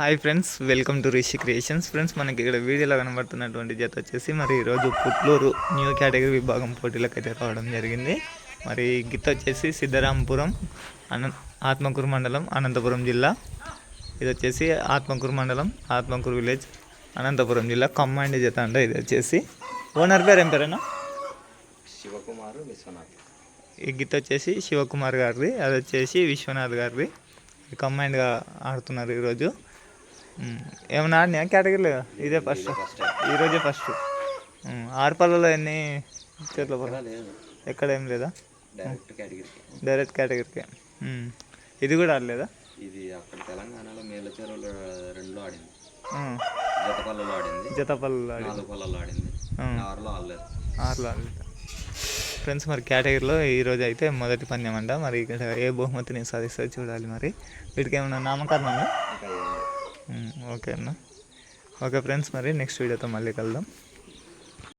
Hi friends welcome to Rishi creations. Friends మనకి ఇక్కడ వీడియోలో కనబడుతున్నటువంటి జత వచ్చేసి మరి ఈరోజు పుట్లూరు న్యూ కేటగిరీ విభాగం పోటీలకు అయితే రావడం జరిగింది. మరి గిత్త వచ్చేసి సిద్ధరాంపురం అన ఆత్మకూరు మండలం అనంతపురం జిల్లా. ఇది వచ్చేసి ఆత్మకూరు మండలం ఆత్మకూరు విలేజ్ అనంతపురం జిల్లా. కమాండ్ జత అంట ఇది వచ్చేసి. ఓనర్ పేరు ఏం పేరేనా శివకుమార్ విశ్వనాథ్. ఈ గిత్త వచ్చేసి శివకుమార్ గారిది అది వచ్చేసి విశ్వనాథ్ గారిది. కంబైన్డ్గా ఆడుతున్నారు ఈరోజు. ఏమన్నా ఆడినా కేటగిరీలో? ఇదే ఫస్ట్ ఈరోజే ఫస్ట్ ఉమ్, ఆరు పళ్ళలో ఎన్ని చేతుల ఎక్కడ ఏం లేదా? డైరెక్ట్ కేటగిరీకి ఇది కూడా ఆడలేదా? ఇది అక్కడ తెలంగాణలో మేల చెరువులో రెండులో ఆడింది. జతపల్లలో ఆడింది. జత పళ్ళలో ఆడి నాలుగు పళ్ళలో ఆడింది. ఆరులో ఆడలేదు. ఆరులో ఆడలేదు. ఫ్రెండ్స్ మరి కేటగిరీలో ఈరోజు అయితే మొదటి పందెం అంట. మరి ఇక్కడ ఏ బహుమతిని సాధిస్తే చూడాలి మరి. వీటికి ఏమైనా నామకరణం ఓకే అన్న. ఓకే ఫ్రెండ్స్ మరి నెక్స్ట్ వీడియోతో మళ్ళీ కలుద్దాం.